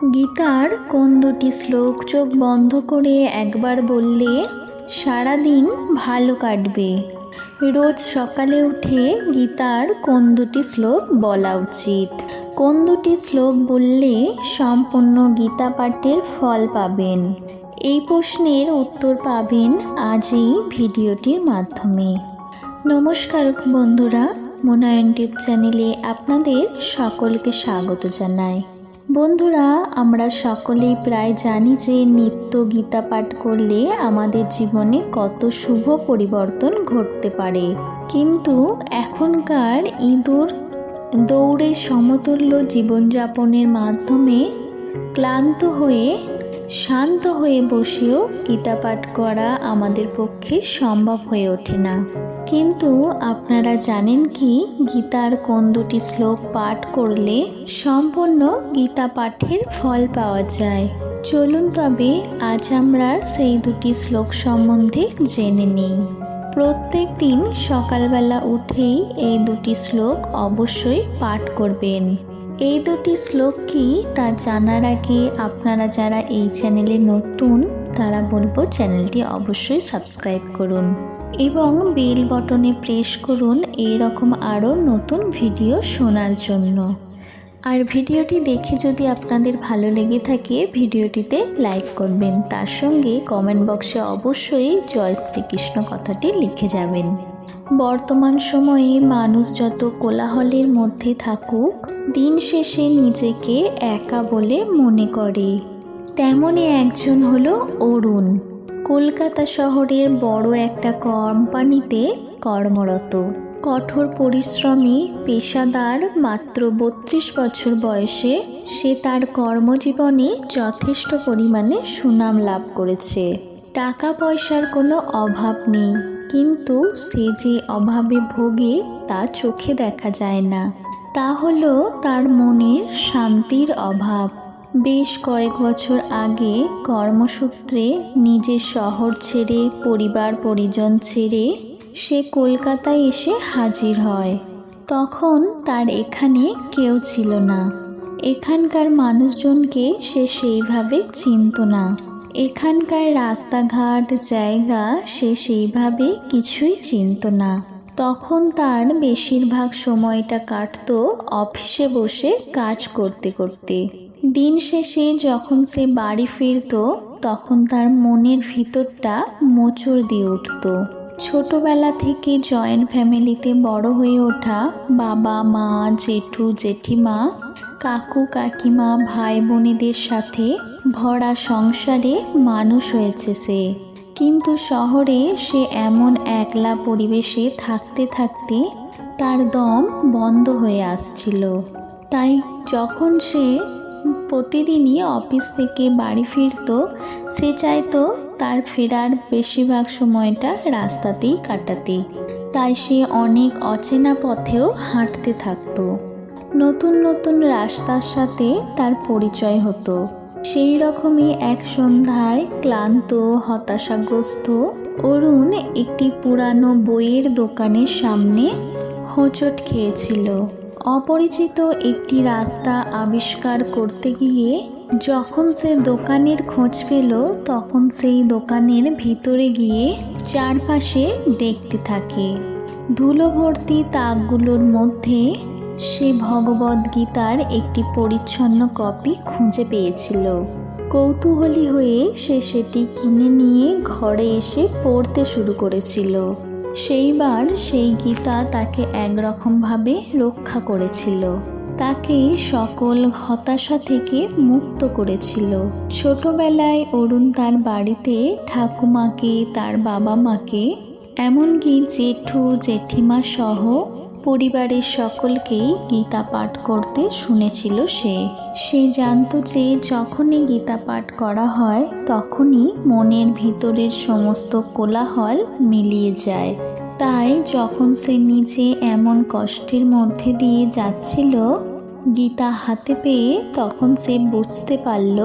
গীতার কোন দুটি শ্লোক চোখ বন্ধ করে একবার বললে, সারাদিন ভালো কাটবে। রোজ সকালে উঠে গীতার কোন দুটি শ্লোক বলা উচিত? কোন দুটি শ্লোক বললে সম্পূর্ণ গীতা পাঠের ফল পাবেন? এই প্রশ্নের উত্তর পাবেন আজ এই ভিডিওটির মাধ্যমে। নমস্কার বন্ধুরা, মোনায়ন টিপ চ্যানেলে আপনাদের সকলকে স্বাগত জানাই। বন্ধুরা, আমরা সকলেই প্রায় জানি যে নিত্য গীতা পাঠ করলে আমাদের জীবনে কত শুভ পরিবর্তন ঘটতে পারে। কিন্তু এখনকার ইঁদুর দৌড়ে সমতুল্য জীবনযাপনের মাধ্যমে ক্লান্ত হয়ে, শান্ত হয়ে বসেও গীতা পাঠ করা আমাদের পক্ষে সম্ভব হয়ে ওঠে না। কিন্তু আপনারা জানেন কি? গীতার কোন দুটি শ্লোক পাঠ করলে সম্পূর্ণ গীতা পাঠের ফল পাওয়া যায়? চলুন তবে আজ আমরা সেই দুটি শ্লোক সম্বন্ধে জেনে নিই। প্রত্যেক দিন সকালবেলা উঠেই এই দুটি শ্লোক অবশ্যই পাঠ করবেন। এই দুটি শ্লোক কি তা জানার আগে আপনারা যারা এই চ্যানেলে নতুন, তারা বলব চ্যানেলটি অবশ্যই সাবস্ক্রাইব করুন। এবং বেল বটনে প্রেস করুন এই রকম আরও নতুন ভিডিও শোনার জন্য। আর ভিডিওটি দেখে যদি আপনাদের ভালো লেগে থাকে, ভিডিওটিতে লাইক করবেন। তার সঙ্গে কমেন্ট বক্সে অবশ্যই জয় শ্রীকৃষ্ণ কথাটি লিখে যাবেন। বর্তমান সময়ে মানুষ যত কোলাহলের মধ্যে থাকুক, দিন শেষে নিজেকে একা বলে মনে করে। তেমনই একজন হলো অরুণ। কলকাতা শহরের বড় একটা কোম্পানিতে কর্মরত। কঠোর পরিশ্রমী পেশাদার মাত্র বত্রিশ বছর বয়সে সে তার কর্মজীবনে যথেষ্ট পরিমাণে সুনাম লাভ করেছে। টাকা পয়সার কোনো অভাব নেই, কিন্তু সে যে অভাবে ভোগে তা চোখে দেখা যায় না। তা হলো তার মনের শান্তির অভাব। বেশ কয়েক বছর আগে কর্মসূত্রে নিজের শহর ছেড়ে, পরিবার, পরিজন ছেড়ে সে কলকাতায় এসে হাজির হয়। তখন তার এখানে কেউ ছিল না। এখানকার মানুষজনকে সে সেইভাবে চিনত না। এখানকার রাস্তাঘাট, জায়গা সে সেইভাবে কিছুই চিনত না। তখন তার বেশিরভাগ সময়টা কাটত অফিসে বসে কাজ করতে করতে। দিন শেষে যখন সে বাড়ি ফিরত, তখন তার মনের ভিতরটা মোচড় দিয়ে উঠত। ছোটবেলা থেকে জয়েন্ট ফ্যামিলিতে বড় হয়ে ওঠা বাবা, মা, জেঠু, জেঠিমা, কাকু, কাকিমা, ভাই বোনেদের সাথে ভরা সংসারে মানুষ হয়েছে সে। কিন্তু শহরে সে এমন একলা পরিবেশে থাকতে থাকতে তার দম বন্ধ হয়ে আসছিল। তাই যখন সে প্রতিদিনই অফিস থেকে বাড়ি ফিরত, সে চাইতো তার ফেরার বেশিরভাগ সময়টা রাস্তাতেই কাটাতে। তাই সে অনেক অচেনা পথেও হাঁটতে থাকতো। নতুন নতুন রাস্তার সাথে তার পরিচয় হতো। সেই রকমই এক সন্ধ্যায় ক্লান্ত, হতাশাগ্রস্ত অরুণ একটি পুরানো বইয়ের দোকানের সামনে হোঁচট খেয়েছিল। অপরিচিত একটি রাস্তা আবিষ্কার করতে গিয়ে যখন সে দোকানের খোঁজ পেল, তখন সেই দোকানের ভিতরে গিয়ে চারপাশে দেখতে থাকে। ধুলো ভর্তি তাকগুলোর মধ্যে সে ভগবদ্গীতার একটি পরিচ্ছন্ন কপি খুঁজে পেয়েছিল। কৌতূহলী হয়ে সে সেটি কিনে নিয়ে ঘরে এসে পড়তে শুরু করেছিল। সেইবার সেই গীতা তাকে একরকমভাবে রক্ষা করেছিল। তাকে সকল হতাশা থেকে মুক্ত করেছিল। ছোটবেলায় অরুণ তার বাড়িতে ঠাকুমাকে, তার বাবা মাকে এমনকি জেঠু, জেঠিমা সহ পরিবারের সকলকেই গীতা পাঠ করতে শুনেছিল সে। সে জানতো যে যখনই গীতা পাঠ করা হয়, তখনই মনের ভিতরের সমস্ত কোলাহল মিলিয়ে যায়। তাই যখন সে নিজে এমন কষ্টের মধ্যে দিয়ে যাচ্ছিল গীতা হাতে পেয়ে, তখন সে বুঝতে পারল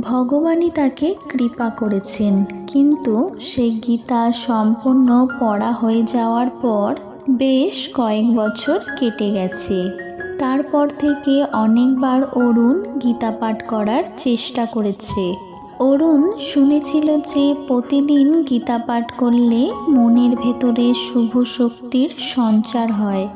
ভগবানই তাকে কৃপা করেছেন। কিন্তু সে গীতা সম্পূর্ণ পড়া হয়ে যাওয়ার পর বেশ কয়েক বছর কেটে গেছে। তারপর থেকে অনেকবার অরুণ গীতা পাঠ করার চেষ্টা করেছে। অরুণ শুনেছিল যে প্রতিদিন গীতা পাঠ করলে মনের ভেতরে শুভ শক্তির সঞ্চার হয়।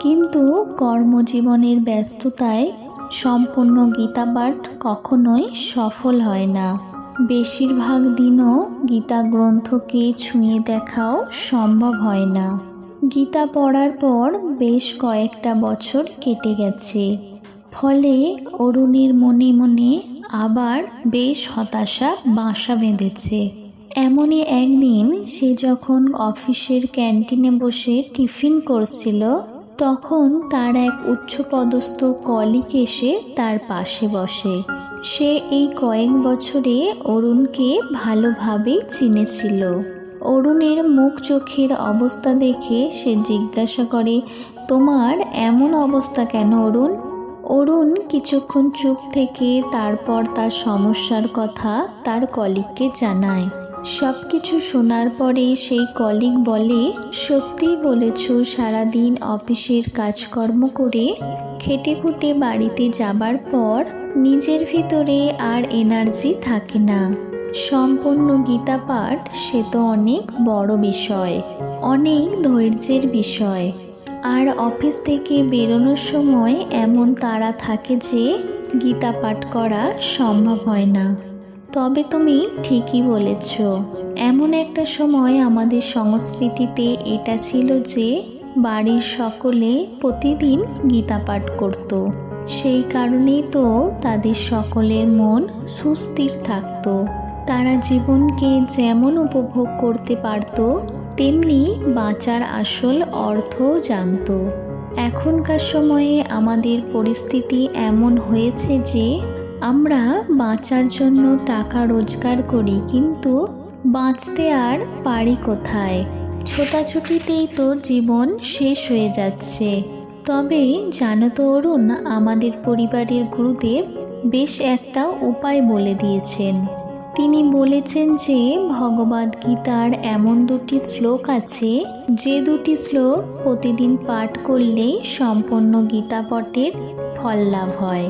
কিন্তু কর্মজীবনের ব্যস্ততায় সম্পূর্ণ গীতা পাঠ কখনোই সফল হয় না। বেশিরভাগ দিনও গীতা গ্রন্থকে ছুঁয়ে দেখাও সম্ভব হয় না। গীতা পড়ার পর বেশ কয়েকটা বছর কেটে গেছে। ফলে অরুণের মনে মনে আবার বেশ হতাশা বাসা বেঁধেছে। এমনই একদিন সে যখন অফিসের ক্যান্টিনে বসে টিফিন করছিল, তখন তার এক উচ্চপদস্থ কলিক এসে তার পাশে বসে। সে এই কয়েক বছরে অরুণকে ভালোভাবেই চিনেছিল। অরুণের মুখ চোখের অবস্থা দেখে সে জিজ্ঞাসা করে, তোমার এমন অবস্থা কেন অরুণ? অরুণ কিছুক্ষণ চুপ থেকে তারপর তার সমস্যার কথা তার কলিগকে জানায়। সব কিছু শোনার পরে সেই কলিগ বলে, সত্যিই বলেছ, সারাদিন অফিসের কাজকর্ম করে খেটে খুঁটে বাড়িতে যাবার পর নিজের ভিতরে আর এনার্জি থাকে না। সম্পূর্ণ গীতা পাঠ সে তো অনেক বড় বিষয়, অনেক ধৈর্যের বিষয়। আর অফিস থেকে বেরোনোর সময় এমন তারা থাকে যে গীতা পাঠ করা সম্ভব হয় না। তবে তুমি ঠিকই বলেছ, এমন একটা সময় আমাদের সংস্কৃতিতে এটা ছিল যে বাড়ির সকলে প্রতিদিন গীতা পাঠ করত। সেই কারণেই তো তাদের সকলের মন সুস্থির থাকতো। তারা জীবনকে যেমন উপভোগ করতে পারত, তেমনি বাঁচার আসল অর্থও জানত। এখনকার সময়ে আমাদের পরিস্থিতি এমন হয়েছে যে, আমরা বাঁচার জন্য টাকা রোজগার করি, কিন্তু বাঁচতে আর পারি কোথায়? ছোটাছুটিতেই তো জীবন শেষ হয়ে যাচ্ছে। তবে জানো তো অরুণ, আমাদের পরিবারের গুরুদেব বেশ একটা উপায় বলে দিয়েছেন। তিনি বলেছেন যে ভগবদ গীতার এমন দুটি শ্লোক আছে, যে দুটি শ্লোক প্রতিদিন পাঠ করলে সম্পূর্ণ গীতা পটের ফল লাভ হয়।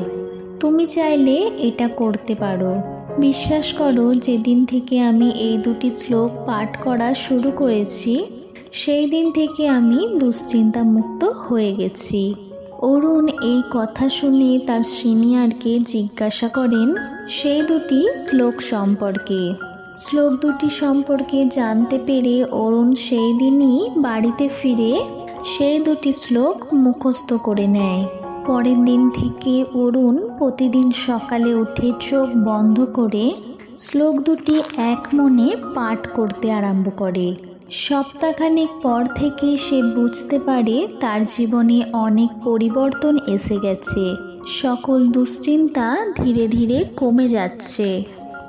তুমি চাইলে এটা করতে পারো। বিশ্বাস করো, যেদিন থেকে আমি এই দুটি শ্লোক পাঠ করা শুরু করেছি, সেই দিন থেকে আমি দুশ্চিন্তা মুক্ত হয়ে গেছি। অরুণ এই কথা শুনে তার সিনিয়রকে জিজ্ঞাসা করেন সেই দুটি শ্লোক সম্পর্কে। শ্লোক দুটি সম্পর্কে জানতে পেরে অরুণ সেই দিনই বাড়িতে ফিরে সেই দুটি শ্লোক মুখস্থ করে নেয়। পরের দিন থেকে অরুণ প্রতিদিন সকালে উঠে চোখ বন্ধ করে শ্লোক দুটি এক মনে পাঠ করতে আরম্ভ করে। সপ্তাহখানেক পর থেকে সে বুঝতে পারে তার জীবনে অনেক পরিবর্তন এসে গেছে। সকল দুশ্চিন্তা ধীরে ধীরে কমে যাচ্ছে।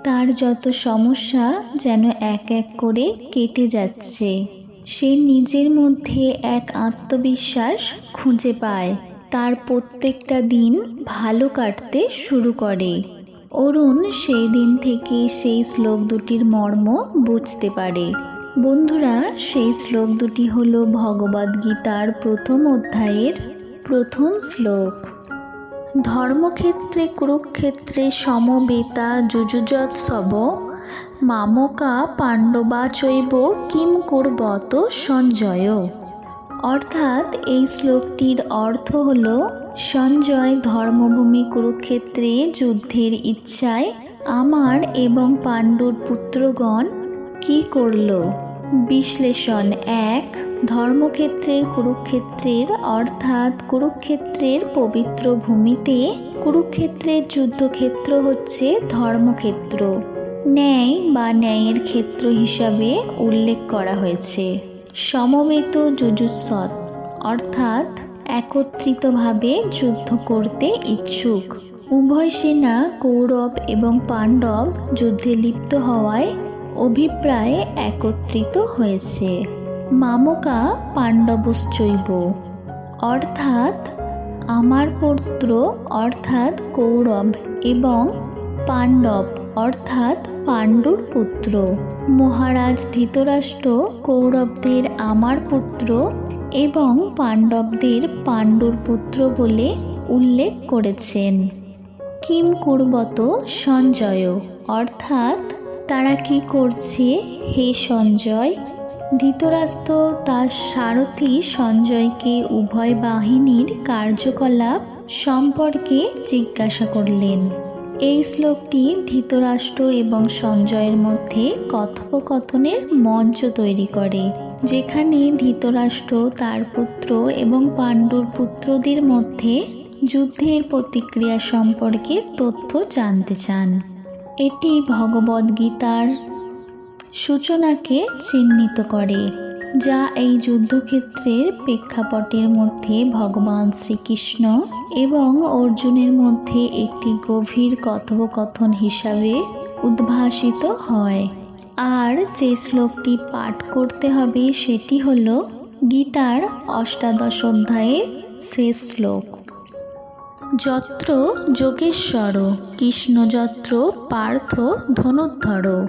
তার যত সমস্যা যেন এক এক করে কেটে যাচ্ছে। সে নিজের মধ্যে এক আত্মবিশ্বাস খুঁজে পায়। তার প্রত্যেকটা দিন ভালো কাটতে শুরু করে। অরুণ সেই দিন থেকে সেই শ্লোক দুটির মর্ম বুঝতে পারে। বন্ধুরা, সেই শ্লোক দুটি হল ভগবদ্গীতার প্রথম অধ্যায়ের প্রথম শ্লোক। ধর্মক্ষেত্রে, কুরুক্ষেত্রে সমবেতা যুযুজৎসব মামকা পাণ্ডবা চৈব কিম কুর্বত সঞ্জয়। অর্থাৎ এই শ্লোকটির অর্থ হল, সঞ্জয় ধর্মভূমি কুরুক্ষেত্রে যুদ্ধের ইচ্ছায় আমার এবং পাণ্ডুর পুত্রগণ কি করল? বিশ্লেষণ এক, ধর্মক্ষেত্রের কুরুক্ষেত্রের অর্থাৎ কুরুক্ষেত্রের পবিত্র ভূমিতে কুরুক্ষেত্রের যুদ্ধক্ষেত্র হচ্ছে ধর্মক্ষেত্র। ন্যায় বা ন্যায়ের ক্ষেত্র হিসাবে উল্লেখ করা হয়েছে। সমবেত যুজুৎসৎ অর্থাৎ একত্রিতভাবে যুদ্ধ করতে ইচ্ছুক। উভয় সেনা, কৌরব এবং পাণ্ডব যুদ্ধে লিপ্ত হওয়ায় অভিপ্রায়ে একত্রিত হয়েছে। মামকা পাণ্ডবশ্চৈব। অর্থাৎ আমার পুত্র অর্থাৎ কৌরব এবং পাণ্ডব অর্থাৎ পাণ্ডুর পুত্র। মহারাজ ধৃতরাষ্ট্র কৌরবদের আমার পুত্র এবং পাণ্ডবদের পাণ্ডুর পুত্র বলে উল্লেখ করেছেন। কিম কুর্বত সঞ্জয়। অর্থাৎ তারা কি করছে? হে সঞ্জয়, ধৃতরাষ্ট্র তার সারথী সঞ্জয়কে উভয় বাহিনীর কার্যকলাপ সম্পর্কে জিজ্ঞাসা করলেন। এই শ্লোকটি ধৃতরাষ্ট্র এবং সঞ্জয়ের মধ্যে কথোপকথনের মঞ্চ তৈরি করে, যেখানে ধৃতরাষ্ট্র, তার পুত্র এবং পাণ্ডুর পুত্রদের মধ্যে যুদ্ধের প্রতিক্রিয়া সম্পর্কে তথ্য জানতে চান। এটি ভগবদ্গীতার সূচনাকে চিহ্নিত করে, যা এই যুদ্ধক্ষেত্রের প্রেক্ষাপটের মধ্যে ভগবান শ্রীকৃষ্ণ এবং অর্জুনের মধ্যে একটি গভীর কথোপকথন হিসাবে উদ্ভাসিত হয়। আর যে শ্লোকটি পাঠ করতে হবে সেটি হল গীতার অষ্টাদশ অধ্যায়ে শেষ শ্লোক। যত্র যোগেশ্বর, কৃষ্ণযত্র পার্থ ধনুদ্ধর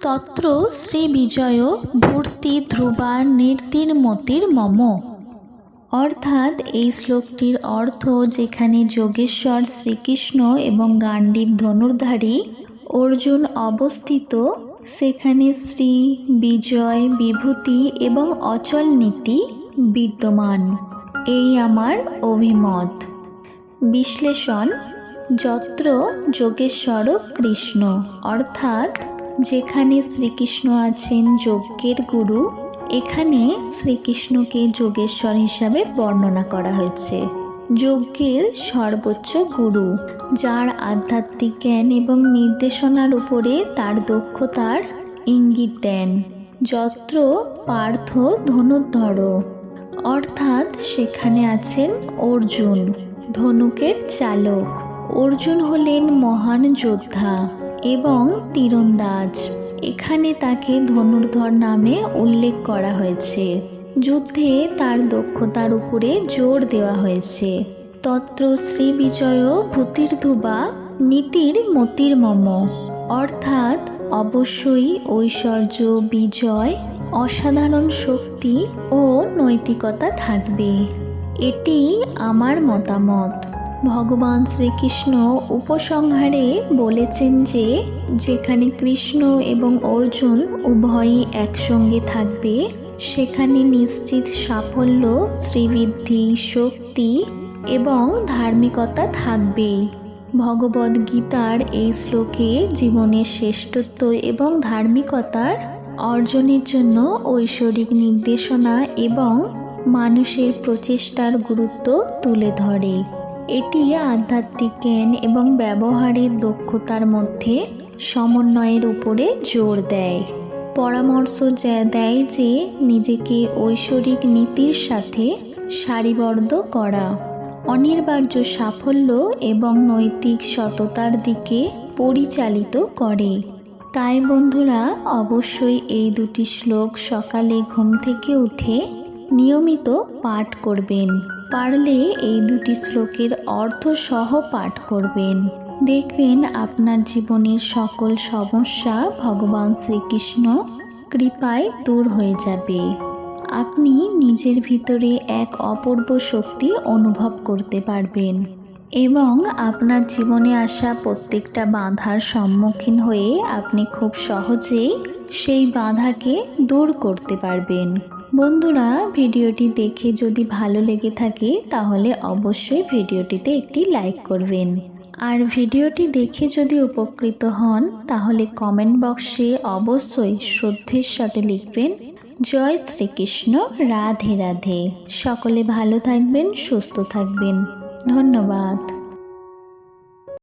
তত্র শ্রীবিজয় ভূর্তি ধ্রুবা নির্তির্মতির মম। অর্থাৎ এই শ্লোকটির অর্থ যেখানে যোগেশ্বর শ্রীকৃষ্ণ এবং গান্ডীব ধনুর্ধারী অর্জুন অবস্থিত, সেখানে শ্রী বিজয় বিভূতি এবং অচল নীতি বিদ্যমান। এই আমার অভিমত। বিশ্লেষণ যত্র যোগেশ্বর কৃষ্ণ। অর্থাৎ যেখানে শ্রীকৃষ্ণ আছেন যজ্ঞের গুরু, এখানে শ্রীকৃষ্ণকে যোগেশ্বর হিসাবে বর্ণনা করা হয়েছে। যজ্ঞের সর্বোচ্চ গুরু, যার আধ্যাত্মিক জ্ঞান এবং নির্দেশনার উপরে তার দক্ষতার ইঙ্গিত দেন। যত্র পার্থ ধনুর্ধর, অর্থাৎ সেখানে আছেন অর্জুন। ধনুকের চালক। অর্জুন হলেন মহান যোদ্ধা এবং তীরন্দাজ। এখানে তাকে ধনুর্ধর নামে উল্লেখ করা হয়েছে। যুদ্ধে তার দক্ষতার উপরে জোর দেওয়া হয়েছে। তত্র শ্রী বিজয় নীতির মতির মম। অর্থাৎ অবশ্যই ঐশ্বর্য, বিজয়, অসাধারণ শক্তি ও নৈতিকতা থাকবে। এটি আমার মতামত। ভগবান শ্রীকৃষ্ণ উপসংহারে বলেছেন যে, যেখানে কৃষ্ণ এবং অর্জুন উভয়ই একসঙ্গে থাকবে, সেখানে নিশ্চিত সাফল্য, শ্রীবৃদ্ধি, শক্তি এবং ধার্মিকতা থাকবেই ভগবদ্গীতার এই শ্লোকে জীবনের শ্রেষ্ঠত্ব এবং ধার্মিকতার অর্জনের জন্য ঐশ্বরিক নির্দেশনা এবং মানুষের প্রচেষ্টার গুরুত্ব তুলে ধরে। এটি আধ্যাত্মিক জ্ঞান এবং ব্যবহারের দক্ষতার মধ্যে সমন্বয়ের উপরে জোর দেয়। পরামর্শ দেয় যে নিজেকে ঐশ্বরিক নীতির সাথে সারিবদ্ধ করা অনিবার্য সাফল্য এবং নৈতিক সততার দিকে পরিচালিত করে। তাই বন্ধুরা, অবশ্যই এই দুটি শ্লোক সকালে ঘুম থেকে উঠে নিয়মিত পাঠ করবেন। পারলে এই দুটি শ্লোকের অর্থ সহ পাঠ করবেন। দেখবেন আপনার জীবনের সকল সমস্যা ভগবান শ্রীকৃষ্ণ কৃপায় দূর হয়ে যাবে। আপনি নিজের ভিতরে এক অপূর্ব শক্তি অনুভব করতে পারবেন এবং আপনার জীবনে আসা প্রত্যেকটা বাধার সম্মুখীন হয়ে আপনি খুব সহজেই সেই বাধাকে দূর করতে পারবেন। বন্ধুরা, ভিডিওটি দেখে যদি ভালো লেগে থাকে, তাহলে অবশ্যই ভিডিওটিতে একটি লাইক করবেন। আর ভিডিওটি দেখে যদি উপকৃত হন, তাহলে কমেন্ট বক্সে অবশ্যই শ্রদ্ধের সাথে লিখবেন, জয় শ্রীকৃষ্ণ, রাধে রাধে। সকলে ভালো থাকবেন, সুস্থ থাকবেন। ধন্যবাদ।